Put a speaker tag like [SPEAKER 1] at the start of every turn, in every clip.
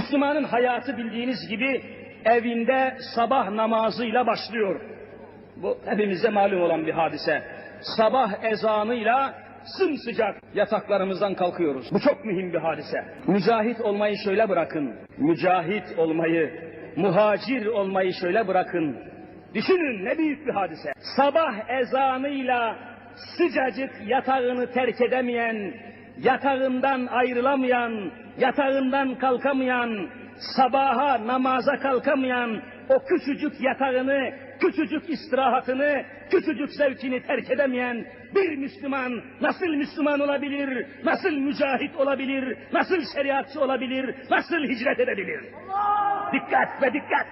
[SPEAKER 1] Müslümanın hayatı bildiğiniz gibi evinde sabah namazıyla başlıyor. Bu hepimize malum olan bir hadise. Sabah ezanıyla sımsıcak yataklarımızdan kalkıyoruz. Bu çok mühim bir hadise. Mücahit olmayı şöyle bırakın. Mücahit olmayı, muhacir olmayı şöyle bırakın. Düşünün ne büyük bir hadise. Sabah ezanıyla sıcacık yatağını terk edemeyen, yatağından ayrılamayan, yatağından kalkamayan, sabaha namaza kalkamayan o küçücük yatağını, küçücük istirahatını, küçücük zevkini terk edemeyen bir Müslüman nasıl Müslüman olabilir, nasıl mücahit olabilir, nasıl şeriatçı olabilir, nasıl hicret edebilir? Dikkat ve dikkat,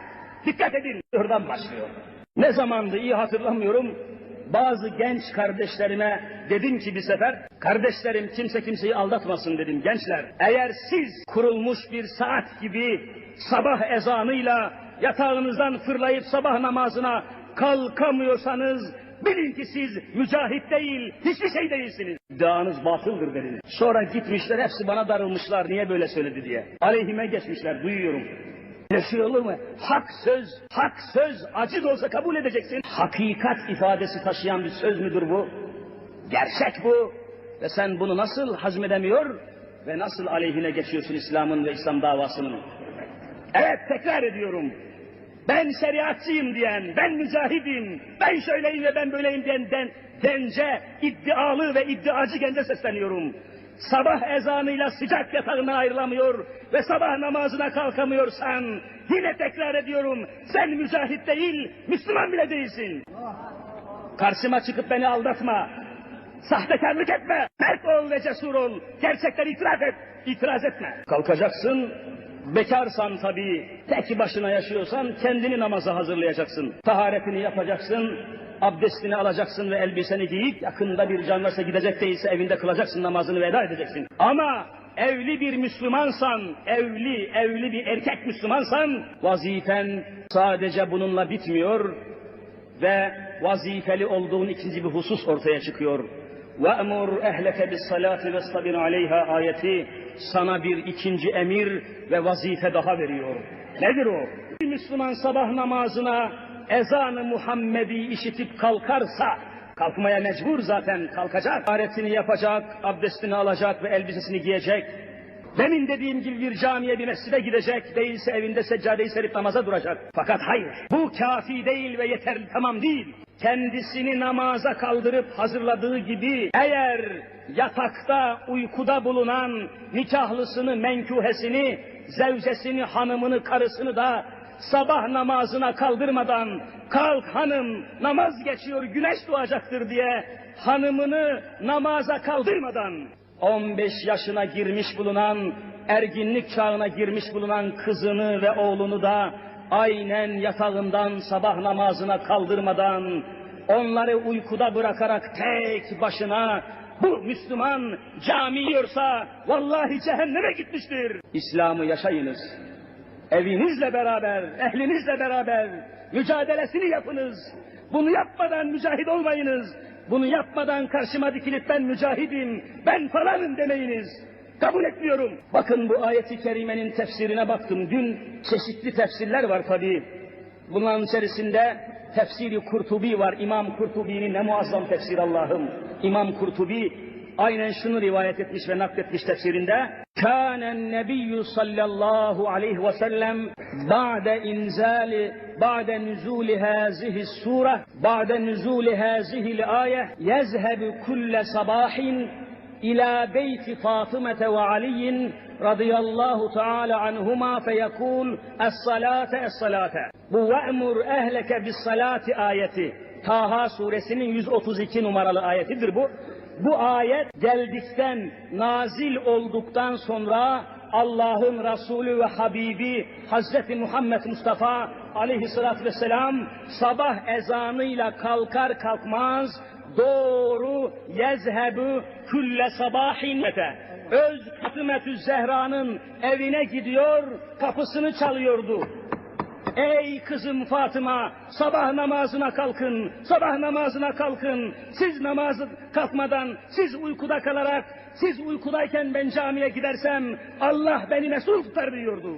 [SPEAKER 1] dikkat edin. Oradan başlıyor. Ne zamandı iyi hatırlamıyorum. Bazı genç kardeşlerime dedim ki bir sefer, kardeşlerim kimse kimseyi aldatmasın dedim gençler. Eğer siz kurulmuş bir saat gibi sabah ezanıyla yatağınızdan fırlayıp sabah namazına kalkamıyorsanız bilin ki siz mücahit değil, hiçbir şey değilsiniz. İddianız batıldır dedim. Sonra gitmişler hepsi bana darılmışlar niye böyle söyledi diye. Aleyhime geçmişler duyuyorum. Şey olur mu? Hak söz, hak söz acı da olsa kabul edeceksin. Hakikat ifadesi taşıyan bir söz müdür bu? Gerçek bu. Ve sen bunu nasıl hazmedemiyor ve nasıl aleyhine geçiyorsun İslam'ın ve İslam davasının? Evet tekrar ediyorum. Ben şeriatçıyım diyen, ben mücahidim, ben şöyleyim ve ben böyleyim diyen den, dence, iddialı ve iddiacı gence sesleniyorum. Sabah ezanıyla sıcak yatağından ayrılamıyor ve sabah namazına kalkamıyorsan, yine tekrar ediyorum, sen mücahit değil, Müslüman bile değilsin. Karşıma çıkıp beni aldatma, sahtekarlık etme, mert ol ve cesur ol, gerçekten itiraf et, itiraz etme. Kalkacaksın, Bekarsan tabii, tek başına yaşıyorsan kendini namaza hazırlayacaksın. Taharetini yapacaksın, abdestini alacaksın ve elbiseni giyip yakında bir can varsa gidecek değilse evinde kılacaksın namazını veda edeceksin. Ama evli bir Müslümansan, evli, evli bir erkek Müslümansan vazifen sadece bununla bitmiyor ve vazifeli olduğun ikinci bir husus ortaya çıkıyor. وَأْمُرْ اَهْلَكَ بِالصَّلَاةِ وَاسْتَبِرْ عَلَيْهَا ayeti sana bir ikinci emir ve vazife daha veriyor. Nedir o? Bir Müslüman sabah namazına ezanı Muhammedi işitip kalkarsa, kalkmaya mecbur zaten kalkacak, aretini yapacak, abdestini alacak ve elbisesini giyecek, Demin dediğim gibi bir camiye bir mescide gidecek, değilse evinde seccadeyi serip namaza duracak. Fakat hayır, bu kafi değil ve yeterli tamam değil. Kendisini namaza kaldırıp hazırladığı gibi eğer yatakta uykuda bulunan nikahlısını, menkuhesini, zevcesini, hanımını, karısını da sabah namazına kaldırmadan kalk hanım namaz geçiyor güneş doğacaktır diye hanımını namaza kaldırmadan 15 yaşına girmiş bulunan, erginlik çağına girmiş bulunan kızını ve oğlunu da aynen yatağından sabah namazına kaldırmadan, onları uykuda bırakarak tek başına bu Müslüman cami yiyorsa vallahi cehenneme gitmiştir. İslam'ı yaşayınız. Evinizle beraber, ehlinizle beraber mücadelesini yapınız. Bunu yapmadan mücahit olmayınız. Bunu yapmadan karşıma dikilip ben mücahidim, ben falanım demeyiniz. Kabul etmiyorum. Bakın bu ayeti kerimenin tefsirine baktım. Dün çeşitli tefsirler var tabi. Bunların içerisinde tefsiri Kurtubi var. İmam Kurtubi'nin ne muazzam tefsir Allah'ım. İmam Kurtubi aynen şunu rivayet etmiş ve nakletmiş tefsirinde. Kânen nebiyyü sallallahu aleyhi ve sellem ba'de inzali ba'de nüzuli hâzihi sure ba'de nüzuli hâzihi ayet yezhebu kulle sabahin ila beyti Fatıma ve Ali radıyallahu teala anhuma feyekul es-salate es-salate. Bu ve'mur ehleke bis-salati ayeti. Taha suresinin 132 numaralı ayetidir bu. Bu ayet geldikten, nazil olduktan sonra Allah'ın Resulü ve Habibi Hazreti Muhammed Mustafa aleyhissalatü vesselam sabah ezanıyla kalkar kalkmaz doğru yezhebu külle sabahin öz Fatımetü Zehra'nın evine gidiyor kapısını çalıyordu. Ey kızım Fatıma sabah namazına kalkın, sabah namazına kalkın. Siz namazı kalkmadan, siz uykuda kalarak, siz uykudayken ben camiye gidersem Allah beni mesul tutar diyordu.